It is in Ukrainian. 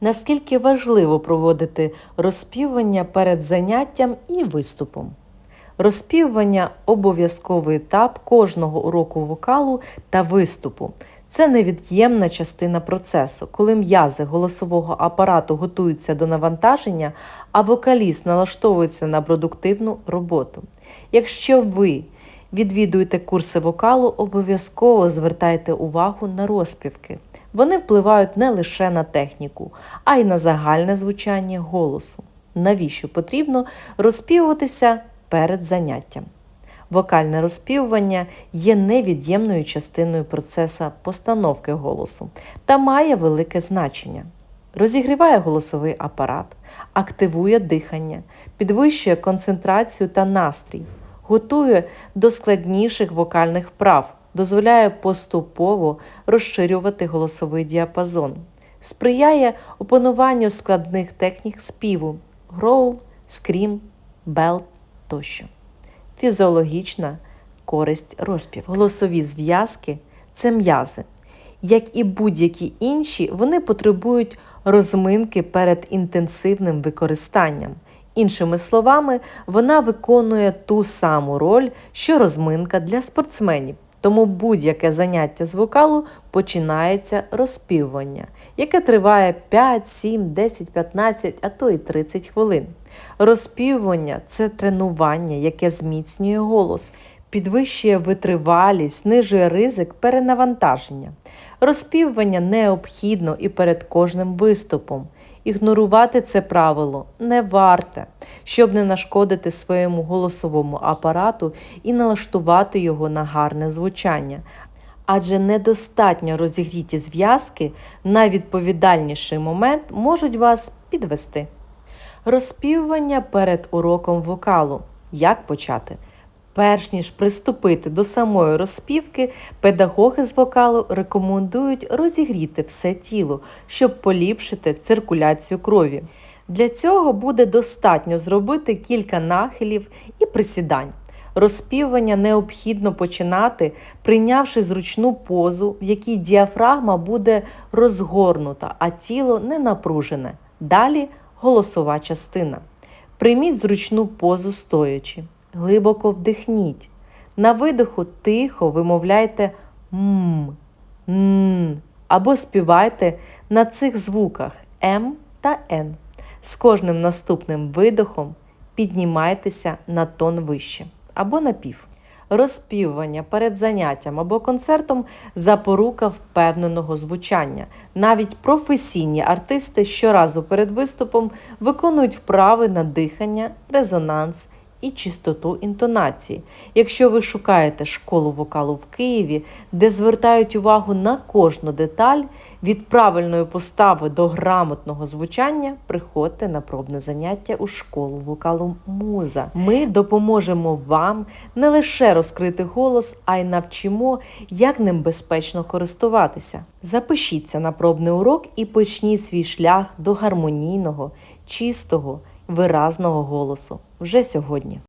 Наскільки важливо проводити розпівування перед заняттям і виступом? Розпівування обов'язковий етап кожного уроку вокалу та виступу. Це невід'ємна частина процесу, коли м'язи голосового апарату готуються до навантаження, а вокаліст налаштовується на продуктивну роботу. Якщо ви відвідуєте курси вокалу, обов'язково звертайте увагу на розпівки. Вони впливають не лише на техніку, а й на загальне звучання голосу. Навіщо потрібно розпівуватися перед заняттям? Вокальне розпівування є невід'ємною частиною процесу постановки голосу та має велике значення. Розігріває голосовий апарат, активує дихання, підвищує концентрацію та настрій, готує до складніших вокальних вправ, дозволяє поступово розширювати голосовий діапазон, сприяє опануванню складних технік співу гроул, скрім, белт тощо фізіологічна користь розпів. Голосові зв'язки це м'язи. Як і будь-які інші, вони потребують розминки перед інтенсивним використанням. Іншими словами, вона виконує ту саму роль, що розминка для спортсменів. Тому будь-яке заняття з вокалу починається розпівування, яке триває 5, 7, 10, 15, а то й 30 хвилин. Розпівування це тренування, яке зміцнює голос, підвищує витривалість, знижує ризик перенавантаження. Розпівування необхідно і перед кожним виступом. Ігнорувати це правило не варте, щоб не нашкодити своєму голосовому апарату і налаштувати його на гарне звучання. Адже недостатньо розігріті зв'язки в найвідповідальніший момент можуть вас підвести. Розпівування перед уроком вокалу. Як почати? Перш ніж приступити до самої розпівки, педагоги з вокалу рекомендують розігріти все тіло, щоб поліпшити циркуляцію крові. Для цього буде достатньо зробити кілька нахилів і присідань. Розпівування необхідно починати, прийнявши зручну позу, в якій діафрагма буде розгорнута, а тіло не напружене. Далі голосова частина. Прийміть зручну позу стоячи. Глибоко вдихніть. На видиху тихо вимовляйте м, н або співайте на цих звуках М та Н. З кожним наступним видихом піднімайтеся на тон вище або на пів. Розпівування перед заняттям або концертом запорука впевненого звучання. Навіть професійні артисти щоразу перед виступом виконують вправи на дихання, резонанс і чистоту інтонації. Якщо ви шукаєте школу вокалу в Києві, де звертають увагу на кожну деталь, від правильної постави до грамотного звучання, приходьте на пробне заняття у школу вокалу Муза. Ми допоможемо вам не лише розкрити голос, а й навчимо, як ним безпечно користуватися. Запишіться на пробний урок і почніть свій шлях до гармонійного, чистого, виразного голосу вже сьогодні.